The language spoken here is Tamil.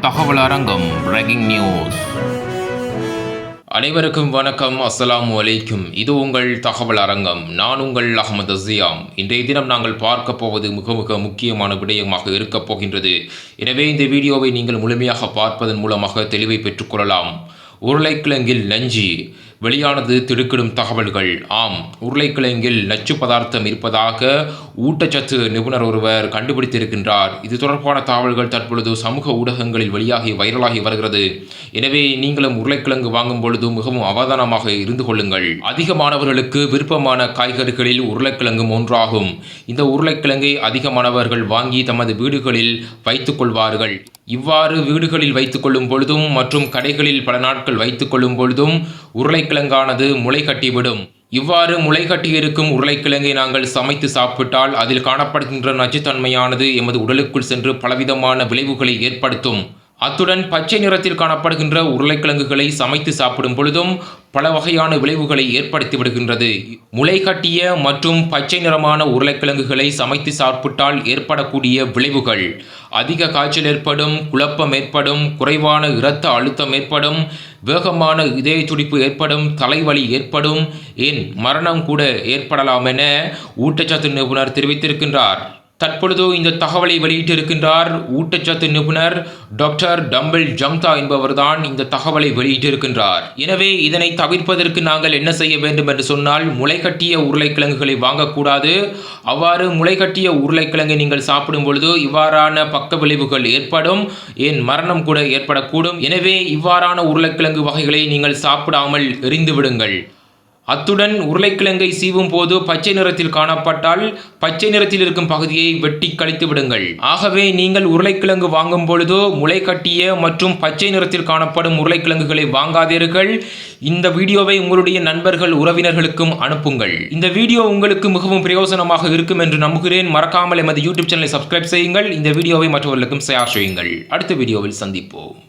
தகவல் அரங்கம் பிரேக்கிங் நியூஸ் அனைவருக்கும் வணக்கம் அஸ்லாம் வலைக்கும் இது உங்கள் தகவல் அரங்கம் நான் உங்கள் அகமது அசியாம் இன்றைய தினம் நாங்கள் பார்க்க போவது மிக மிக முக்கியமான விடயமாக இருக்கப் போகின்றது. எனவே இந்த வீடியோவை நீங்கள் முழுமையாக பார்ப்பதன் மூலமாக தெளிவை பெற்றுக்கொள்ளலாம் உருளைக்கிழங்கில் நஞ்சு. வெளியானது திடுக்கிடும் தகவல்கள். ஆம் உருளைக்கிழங்கில் நச்சு பதார்த்தம் இருப்பதாக ஊட்டச்சத்து நிபுணர் ஒருவர் கண்டுபிடித்திருக்கின்றார். இது தொடர்பான தகவல்கள் தற்பொழுது சமூக ஊடகங்களில் வெளியாகி வைரலாகி வருகிறது. எனவே நீங்களும் உருளைக்கிழங்கு வாங்கும் பொழுது மிகவும் அவதானமாக இருந்து கொள்ளுங்கள். அதிகமானவர்களுக்கு விருப்பமான காய்கறிகளில் உருளைக்கிழங்கும் ஒன்றாகும். இந்த உருளைக்கிழங்கை அதிகமானவர்கள் வாங்கி தமது வீடுகளில் வைத்துக் கொள்வார்கள். இவ்வாறு வீடுகளில் வைத்துக்கொள்ளும் பொழுதும் மற்றும் கடைகளில் பல நாட்கள் வைத்து கொள்ளும் பொழுதும் உருளைக்கிழங்கானது முளை கட்டிவிடும். இவ்வாறு முளை கட்டியிருக்கும் உருளைக்கிழங்கை நாங்கள் சமைத்து சாப்பிட்டால் அதில் காணப்படுகின்ற நச்சுத்தன்மையானது எமது உடலுக்குள் சென்று பலவிதமான விளைவுகளை ஏற்படுத்தும். அத்துடன் பச்சை நிறத்தில் காணப்படுகின்ற உருளைக்கிழங்குகளை சமைத்து சாப்பிடும் பொழுதும் பல வகையான விளைவுகளை ஏற்படுத்தி விடுகின்றது. முளை கட்டிய மற்றும் பச்சை நிறமான உருளைக்கிழங்குகளை சமைத்து சாப்பிட்டால் ஏற்படக்கூடிய விளைவுகள். அதிக காய்ச்சல் ஏற்படும் குழப்பம் ஏற்படும் குறைவான இரத்த அழுத்தம் ஏற்படும் வேகமான இதய துடிப்பு ஏற்படும் தலைவலி ஏற்படும் ஏன் மரணம் கூட ஏற்படலாம் என ஊட்டச்சத்து நிபுணர் தெரிவித்திருக்கின்றார். தற்பொழுது இந்த தகவலை வெளியிட்டிருக்கின்றார் ஊட்டச்சத்து நிபுணர் டாக்டர் டம்பிள் ஜம்தா என்பவர்தான் இந்த தகவலை வெளியிட்டிருக்கின்றார். எனவே இதனை தவிர்ப்பதற்கு நாங்கள் என்ன செய்ய வேண்டும் என்று சொன்னால் முளைகட்டிய உருளைக்கிழங்குகளை வாங்கக்கூடாது. அவ்வாறு முளைகட்டிய உருளைக்கிழங்கை நீங்கள் சாப்பிடும் பொழுது இவ்வாறான பக்க விளைவுகள் ஏற்படும். ஏன் மரணம் கூட ஏற்படக்கூடும். எனவே இவ்வாறான உருளைக்கிழங்கு வகைகளை நீங்கள் சாப்பிடாமல் எரிந்து விடுங்கள் அத்துடன் உருளைக்கிழங்கை சீவும் போது பச்சை நிறத்தில் காணப்பட்டால் பச்சை நிறத்தில் இருக்கும் பகுதியை வெட்டி கழித்து விடுங்கள். ஆகவே நீங்கள் உருளைக்கிழங்கு வாங்கும் பொழுதோ முளை கட்டிய மற்றும் பச்சை நிறத்தில் காணப்படும் உருளைக்கிழங்குகளை வாங்காதீர்கள். இந்த வீடியோவை உங்களுடைய நண்பர்கள் உறவினர்களுக்கும் அனுப்புங்கள். இந்த வீடியோ உங்களுக்கு மிகவும் பிரயோசனமாக இருக்கும் என்று நம்புகிறேன். மறக்காமல் எமது யூடியூப் சேனலை சப்ஸ்கிரைப் செய்யுங்கள். இந்த வீடியோவை மற்றவர்களுக்கும் ஷேர் செய்யுங்கள். அடுத்த வீடியோவில் சந்திப்போம்.